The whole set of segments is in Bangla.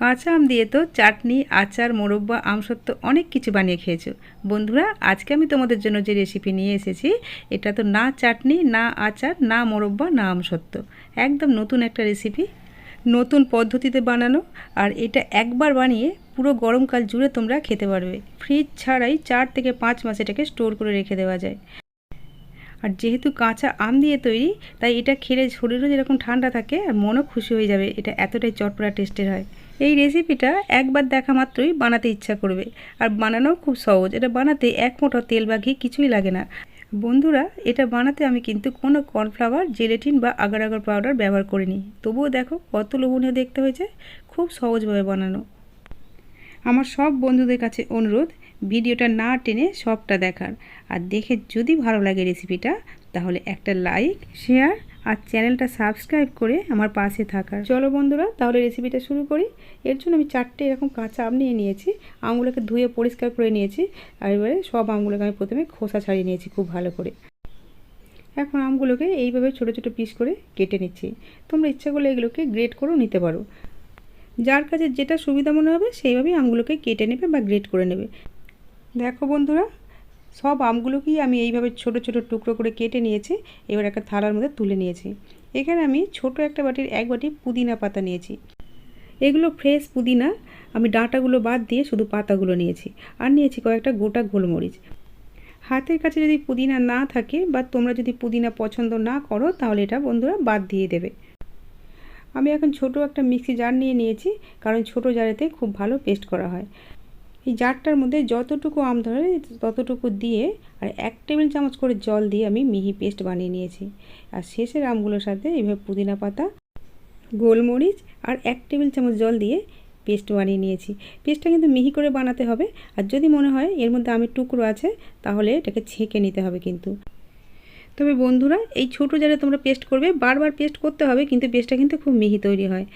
কাঁচা আম দিয়ে তো চাটনি, আচার, মোরব্বা, আমসত্ত্ব অনেক কিছু বানিয়ে খেয়েছো। বন্ধুরা, আজকে আমি তোমাদের জন্য যে রেসিপি নিয়ে এসেছি, এটা তো না চাটনি, না আচার, না মোরব্বা, না আমসত্ত্ব। একদম নতুন একটা রেসিপি নতুন পদ্ধতিতে বানানো, আর এটা একবার বানিয়ে পুরো গরমকাল জুড়ে তোমরা খেতে পারবে। ফ্রিজ ছাড়াই চার থেকে পাঁচ মাস এটাকে স্টোর করে রেখে দেওয়া যায়। আর যেহেতু কাঁচা আম দিয়ে তৈরি, তাই এটা খেলে শরীরও যেরকম ঠান্ডা থাকে, আর মনও খুশি হয়ে যাবে, এটা এতটাই চটপড়া টেস্টের হয়। এই রেসিপিটা একবার দেখা মাত্রই বানাতে ইচ্ছা করবে। আর বানানোও খুব সহজ। এটা বানাতে এক মোটর তেল বা ঘি কিছুই লাগে না। বন্ধুরা, এটা বানাতে আমি কিন্তু কোনো কর্নফ্লাওয়ার, জেলেটিন বা আগার আগার পাউডার ব্যবহার করিনি। তবুও দেখো কত লোভনীয় দেখতে হয়েছে। খুব সহজভাবে বানানো। আমার সব বন্ধুদের কাছে অনুরোধ, ভিডিওটা না টেনে সবটা দেখার। আর দেখে যদি ভালো লাগে রেসিপিটা তাহলে একটা লাইক শেয়ার আর চ্যানেলটা সাবস্ক্রাইব করে আমার পাশে থাকার। চলো বন্ধুরা, তাহলে রেসিপিটা শুরু করি। এর জন্য আমি চারটে এরকম কাঁচা আম নিয়ে নিয়েছি। আমগুলোকে ধুয়ে পরিষ্কার করে নিয়েছি। আর এবারে সব আমগুলোকে আমি প্রথমে খোসা ছাড়িয়ে নিয়েছি খুব ভালো করে। এখন আমগুলোকে এইভাবে ছোট ছোট পিস করে কেটে নিচ্ছি। তোমরা ইচ্ছা করলে এগুলোকে গ্রেট করেও নিতে পারো। যার কাছে যেটা সুবিধা মনে হবে, সেইভাবেই আমগুলোকে কেটে নেবে বা গ্রেট করে নেবে। দেখো বন্ধুরা সব আমগুলোকেই আমি এইভাবে ছোট ছোট টুকরো করে কেটে নিয়েছি, এবার একটা থালার মধ্যে তুলে নিয়েছি। এখানে আমি ছোট একটা বাটির এক বাটি পুদিনা পাতা নিয়েছি। এগুলো ফ্রেশ পুদিনা, আমি ডাঁটাগুলো বাদ দিয়ে শুধু পাতাগুলো নিয়েছি, আর নিয়েছি কয়েকটা গোটা গোলমরিচ। হাতের কাছে যদি পুদিনা না থাকে বা তোমরা যদি পুদিনা পছন্দ না করো, তাহলে এটা বন্ধুরা বাদ দিয়ে দেবে। আমি এখন ছোট একটা মিক্সি জার নিয়ে নিয়েছি, কারণ ছোট জারেতে খুব ভালো পেস্ট করা হয়। এই জারটার মধ্যে যতটুকু আম ধরে ততটুকু দিয়ে আর এক টেবিল চামচ করে জল দিয়ে আমি মিহি পেস্ট বানিয়ে নিয়েছি। আর শেষের আমগুলোর সাথে এইভাবে পুদিনা পাতা, গোলমরিচ আর এক টেবিল চামচ জল দিয়ে পেস্ট বানিয়ে নিয়েছি। পেস্টটা কিন্তু মিহি করে বানাতে হবে। আর যদি মনে হয় এর মধ্যে আমের টুকরো আছে, তাহলে এটাকে ছেঁকে নিতে হবে কিন্তু। তবে বন্ধুরা, এই ছোটো জারে তোমরা পেস্ট করবে। বারবার পেস্ট করতে হবে, কিন্তু পেস্টটা কিন্তু খুব মিহি তৈরি হয়।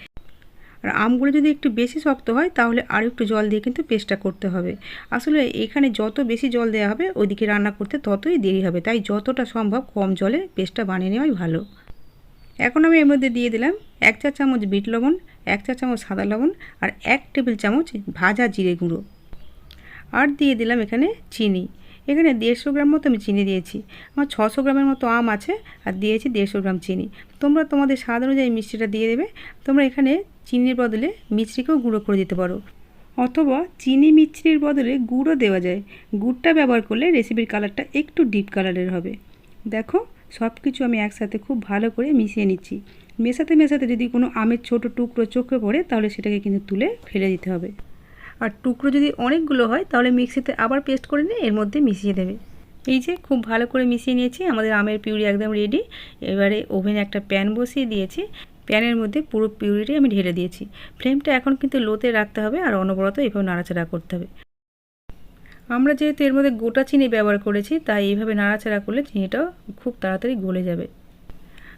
আর আমগুলো যদি একটু বেশি শক্ত হয়, তাহলে আরও একটু জল দিয়ে কিন্তু পেস্টটা করতে হবে। আসলে এখানে যত বেশি জল দেওয়া হবে ওইদিকে রান্না করতে ততই দেরি হবে। তাই যতটা সম্ভব কম জলে পেস্টটা বানিয়ে নেওয়াই ভালো। এখন আমি এর মধ্যে দিয়ে দিলাম এক চা চামচ বিট লবণ, এক চা চামচ সাদা লবণ আর এক টেবিল চামচ ভাজা জিরে গুঁড়ো। আর দিয়ে দিলাম এখানে চিনি। এখানে দেড়শো গ্রাম মতো আমি চিনি দিয়েছি। আমার ছশো গ্রামের মতো আম আছে আর দিয়েছি দেড়শো গ্রাম চিনি। তোমরা তোমাদের স্বাদ অনুযায়ী মিষ্টিটা দিয়ে দেবে। তোমরা এখানে চিনির বদলে মিছরিকেও গুঁড়ো করে দিতে পারো। অথবা চিনি মিছরির বদলে গুঁড়ো দেওয়া যায়। গুড়টা ব্যবহার করলে রেসিপির কালারটা একটু ডিপ কালারের হবে। দেখো সব কিছু আমি একসাথে খুব ভালো করে মিশিয়ে নিচ্ছি। মেশাতে মেশাতে যদি কোনো আমের ছোট টুকরো চোখে পড়ে, তাহলে সেটাকে কিন্তু তুলে ফেলে দিতে হবে। আর টুকরো যদি অনেকগুলো হয়, তাহলে মিক্সিতে আবার পেস্ট করে নিয়ে এর মধ্যে মিশিয়ে দেবে। এই যে, খুব ভালো করে মিশিয়ে নিয়েছি। আমাদের আমের পিউরি একদম রেডি এবারে ওভেনে একটা প্যান বসিয়ে দিয়েছি। প্যানের মধ্যে পুরো পিউরিটাই আমি ঢেলে দিয়েছি। ফ্লেমটা এখন কিন্তু লোতে রাখতে হবে আর অনবরত এভাবে নাড়াচাড়া করতে হবে। আমরা যেহেতু এর মধ্যে গোটা চিনি ব্যবহার করেছি, তাই এইভাবে নাড়াচাড়া করলে চিনিটাও খুব তাড়াতাড়ি গলে যাবে।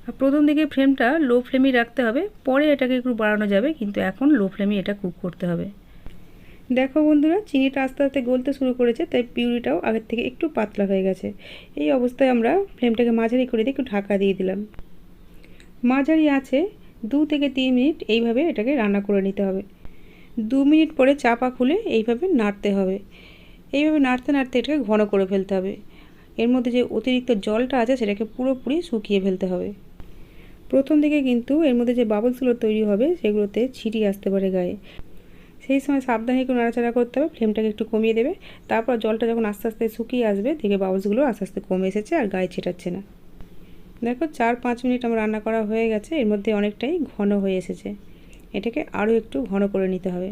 আর প্রথম দিকে ফ্লেমটা লো ফ্লেমেই রাখতে হবে, পরে এটাকে একটু বাড়ানো যাবে, কিন্তু এখন লো ফ্লেমে এটা কুক করতে হবে। দেখো বন্ধুরা, চিনিটা আস্তে আস্তে গলতে শুরু করেছে, তাই পিউরিটাও আগের থেকে একটু পাতলা হয়ে গেছে। এই অবস্থায় আমরা ফ্লেমটাকে মাঝারি করে দিয়ে একটু ঢাকা দিয়ে দিলাম। মাঝারি আছে, দু থেকে তিন মিনিট এইভাবে এটাকে রান্না করে নিতে হবে। দু মিনিট পরে চাপা খুলে এইভাবে নাড়তে হবে। এইভাবে নাড়তে নাড়তে এটাকে ঘন করে ফেলতে হবে। এর মধ্যে যে অতিরিক্ত জলটা আছে সেটাকে পুরোপুরি শুকিয়ে ফেলতে হবে। প্রথম দিকে কিন্তু এর মধ্যে যে বাবলসগুলো তৈরি হবে সেগুলোতে ছিটিয়ে আসতে পারে গায়ে। সেই সময় সাবধানে একটু নাড়াচাড়া করতে হবে, ফ্লেমটাকে একটু কমিয়ে দেবে। তারপর জলটা যখন আস্তে আস্তে শুকিয়ে আসবে দেখে বাবলসগুলো আস্তে আস্তে কমে এসেছে আর গায়ে ছেটাচ্ছে না। দেখো চার পাঁচ মিনিট আমার রান্না করা হয়ে গেছে, এর মধ্যে অনেকটাই ঘন হয়ে এসেছে। এটাকে আরও একটু ঘন করে নিতে হবে।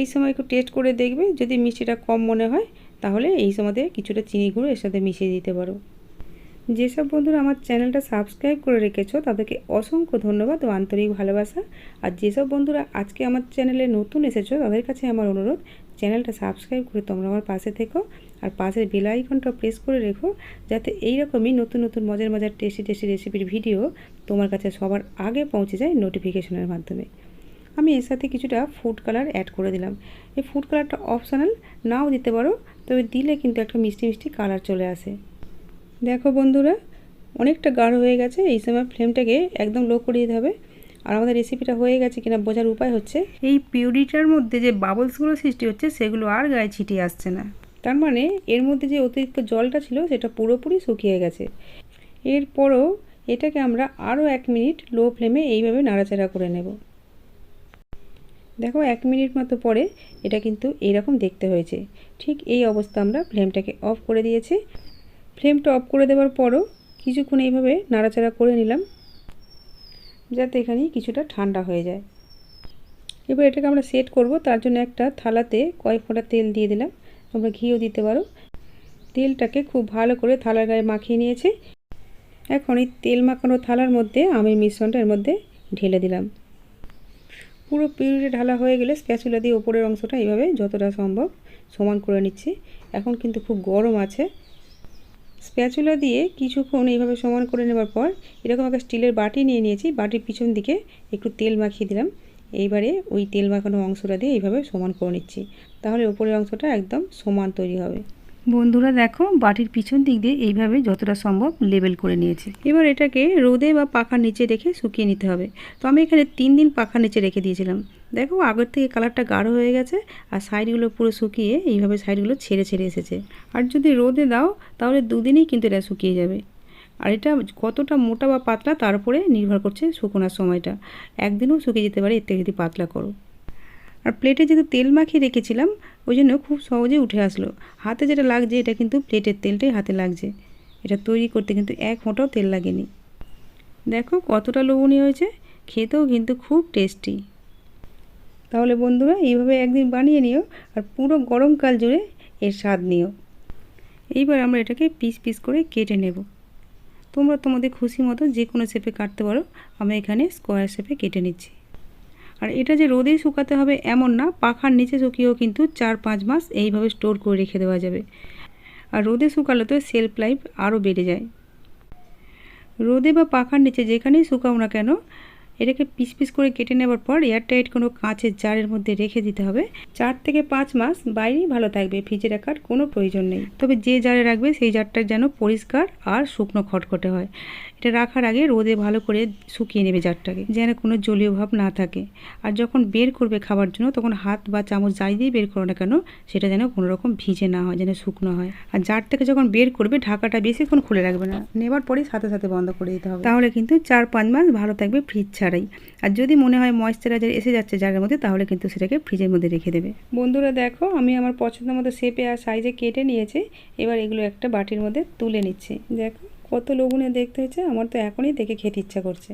এই সময় একটু টেস্ট করে দেখবে, যদি মিষ্টিটা কম মনে হয়, তাহলে এই সময়তে কিছুটা চিনি গুঁড়ো এর সাথে মিশিয়ে দিতে পারো। যেসব বন্ধুরা আমার চ্যানেলটা সাবস্ক্রাইব করে রেখেছো, তাদেরকে অসংখ্য ধন্যবাদ ও আন্তরিক ভালোবাসা। আর যেসব বন্ধুরা আজকে আমার চ্যানেলে নতুন এসেছ, তাদের কাছে আমার অনুরোধ চ্যানেলটা সাবস্ক্রাইব করে তোমরা আমার পাশে থেকো আর পাশের বেল আইকনটা প্রেস করে রেখো যাতে এইরকমই নতুন নতুন মজার মজার টেস্টি টেস্টি রেসিপির ভিডিও তোমার কাছে সবার আগে পৌঁছে যায় নোটিফিকেশনের মাধ্যমে। আমি এর সাথে কিছুটা ফুড কালার অ্যাড করে দিলাম। এই ফুড কালারটা অপশনাল নাও দিতে পারো, তবে দিলে কিন্তু একটা মিষ্টি মিষ্টি কালার চলে আসে। দেখো বন্ধুরা, অনেকটা গাঢ় হয়ে গেছে, এই সময় ফ্লেমটাকে একদম লো করে দিতে হবে। আর আমাদের রেসিপিটা হয়ে গেছে কিনা বোঝার উপায় হচ্ছে এই পিউরিটার মধ্যে যে বাবলসগুলো সৃষ্টি হচ্ছে সেগুলো আর গায়ে ছিটিয়ে আসছে না। তার মানে এর মধ্যে যে অতিরিক্ত জলটা ছিল সেটা পুরোপুরি শুকিয়ে গেছে। এরপরও এটাকে আমরা আরও এক মিনিট লো ফ্লেমে এইভাবে নাড়াচাড়া করে নেব। দেখো এক মিনিট মতো পরে এটা কিন্তু এইরকম দেখতে হয়েছে। ঠিক এই অবস্থা আমরা ফ্লেমটাকে অফ করে দিয়েছি। ফ্লেমটা অফ করে দেওয়ার পরও কিছুক্ষণ এইভাবে নাড়াচাড়া করে নিলাম। যাতে এখানে কিছুটা ঠান্ডা হয়ে যায়। এবার এটাকে আমরা সেট করব। তার জন্য একটা থালাতে কয়েক ফোঁটা তেল দিয়ে দিলাম। তোমরা ঘিও দিতে পারো। তেলটাকে খুব ভালো করে থালার গায়ে মাখিয়ে নিয়েছি। এখন এই তেল মাখানো থালার মধ্যে আমের মিশ্রণটা এর মধ্যে ঢেলে দিলাম। পুরো পিউরিটা ঢালা হয়ে গেলে স্প্যাচুলা দিয়ে ওপরের অংশটা এইভাবে যতটা সম্ভব সমান করে নিচ্ছি। এখন কিন্তু খুব গরম আছে। স্প্যাচুলা দিয়ে কিছুক্ষণ এইভাবে সমান করে নেবার পর এরকম একটা স্টিলের বাটি নিয়ে নিয়েছি। বাটির পিছন দিকে একটু তেল মাখিয়ে দিলাম। এইবারে ওই তেল মাখানো অংশটা দিয়ে এইভাবে সমান করে নিচ্ছি। তাহলে ওপরের অংশটা একদম সমান তৈরি হবে। বন্ধুরা দেখো বাটির পিছন দিক দিয়ে এইভাবে যতটা সম্ভব লেবেল করে নিয়েছি। এবার এটাকে রোদে বা পাখার নিচে রেখে শুকিয়ে নিতে হবে। তো আমি এখানে তিন দিন পাখার নিচে রেখে দিয়েছিলাম। দেখো আগের থেকে কালারটা গাঢ় হয়ে গেছে, আর সাইডগুলো পুরো শুকিয়ে এইভাবে সাইডগুলো ছেড়ে ছেড়ে এসেছে। আর যদি রোদে দাও, তাহলে দুদিনেই কিন্তু এটা শুকিয়ে যাবে। আর এটা কতটা মোটা বা পাতলা, তার উপরে নির্ভর করছে শুকোনোর সময়টা। একদিনও শুকিয়ে যেতে পারে, এর থেকে যদি পাতলা করো। আর প্লেটে যেহেতু তেল মাখিয়ে রেখেছিলাম, ওই জন্য খুব সহজে উঠে আসলো। হাতে যেটা লাগছে, এটা কিন্তু প্লেটের তেলটাই হাতে লাগছে। এটা তৈরি করতে কিন্তু এক ফোঁটাও তেল লাগেনি। দেখো কতটা লবণীয় হয়েছে, খেতেও কিন্তু খুব টেস্টি তাহলে বন্ধুরা, এইভাবে একদিন বানিয়ে নিও আর পুরো গরমকাল জুড়ে এর স্বাদ নিও। এইবার আমরা এটাকে পিস পিস করে কেটে নেব। তোমরা তোমাদের খুশি মতো যে কোনো শেপে কাটতে পারো। আমি এখানে স্কোয়ার শেপে কেটে নিচ্ছি। আর এটা যে রোদেই শুকাতে হবে এমন না, পাখার নিচে শুকিয়েও কিন্তু চার পাঁচ মাস এইভাবে স্টোর করে রেখে দেওয়া যাবে। আর রোদে শুকালে তো সেলফ লাইফ আরও বেড়ে যায়। রোদে বা পাখার নিচে যেখানেই শুকাও না কেন এটাকে পিস পিস করে কেটে নেবার পর এয়ারটাইট কোনো কাঁচের জারের মধ্যে রেখে দিতে হবে। চার থেকে পাঁচ মাস বাইরেই ভালো থাকবে, ফ্রিজে রাখার কোনো প্রয়োজন নেই। তবে যে জারে রাখবে সেই জারটা যেন পরিষ্কার আর শুকনো খটখটে হয়। এটা রাখার আগে রোদে ভালো করে শুকিয়ে নেবে জারটাকে যেন কোনো জলীয় ভাব না থাকে। আর যখন বের করবে খাবার জন্য তখন হাত বা চামচ যাই দিয়ে বের করো না কেন সেটা যেন কোনো রকম ভিজে না হয় যেন শুকনো হয়। আর জার থেকে যখন বের করবে ঢাকাটা বেশিক্ষণ খুলে রাখবে না। নেবার পরেই সাথে সাথে বন্ধ করে দিতে হবে। তাহলে কিন্তু চার পাঁচ মাস ভালো থাকবে ফ্রিজ ছাড়াই। আর যদি মনে হয় ময়েশ্চারাইজার এসে যাচ্ছে জারের মধ্যে তাহলে কিন্তু সেটাকে ফ্রিজের মধ্যে রেখে দেবে। বন্ধুরা দেখো আমি আমার পছন্দ মতো শেপে আর সাইজে কেটে নিয়েছি। এবার এগুলো একটা বাটির মধ্যে তুলে নিচ্ছি। দেখো। কত লবণে দেখতে হয়েছে, আমার তো এখনই দেখে খেতে ইচ্ছা করছে।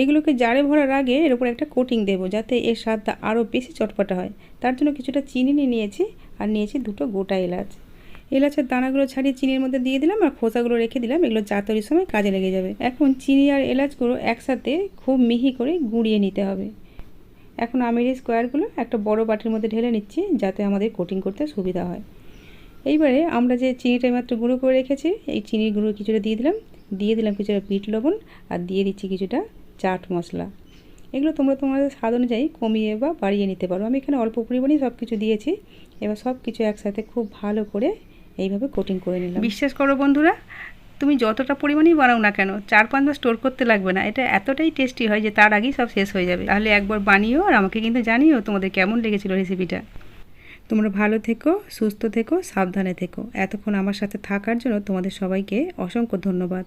এগুলোকে জারে ভরার আগে এর উপর একটা কোটিং দেবো যাতে এর স্বাদটা আরও বেশি চটপটা হয়। তার জন্য কিছুটা চিনি নিয়ে নিয়েছি আর নিয়েছি দুটো গোটা এলাচ। এলাচের দানাগুলো ছাড়িয়ে চিনির মধ্যে দিয়ে দিলাম আর খোসাগুলো রেখে দিলাম। এগুলো চা সময় কাজে লেগে যাবে। এখন চিনি আর এলাচগুলো একসাথে খুব মিহি করে গুঁড়িয়ে নিতে হবে। এখন আমের স্কোয়ারগুলো একটা বড় বাটির মধ্যে ঢেলে নিচ্ছি যাতে আমাদের কোটিং করতে সুবিধা হয়। এইবারে আমরা যে চিনিটা মাত্র গুঁড়ো করে রেখেছি, এই চিনির গুঁড়ো কিছুটা দিয়ে দিলাম। দিয়ে দিলাম কিছুটা বিট লবণ আর দিয়ে দিচ্ছি কিছুটা চাট মশলা। এগুলো তোমরা তোমাদের স্বাদ অনুযায়ী কমিয়ে বা বাড়িয়ে নিতে পারো। আমি এখানে অল্প পরিমাণেই সব কিছু দিয়েছি। এবার সব কিছু একসাথে খুব ভালো করে এইভাবে কোটিং করে নিলাম। বিশ্বাস করো বন্ধুরা, তুমি যতটা পরিমাণেই বানাও না কেন, চার পাঁচ মাস স্টোর করতে লাগবে না। এটা এতটাই টেস্টি হয় যে তার আগেই সব শেষ হয়ে যাবে। তাহলে একবার বানিও আর আমাকে কিন্তু জানিও তোমাদের কেমন লেগেছিল রেসিপিটা তোমরা ভালো থেকো, সুস্থ থেকো, সাবধানে থেকো। এতক্ষণ আমার সাথে থাকার জন্য তোমাদের সবাইকে অসংখ্য ধন্যবাদ।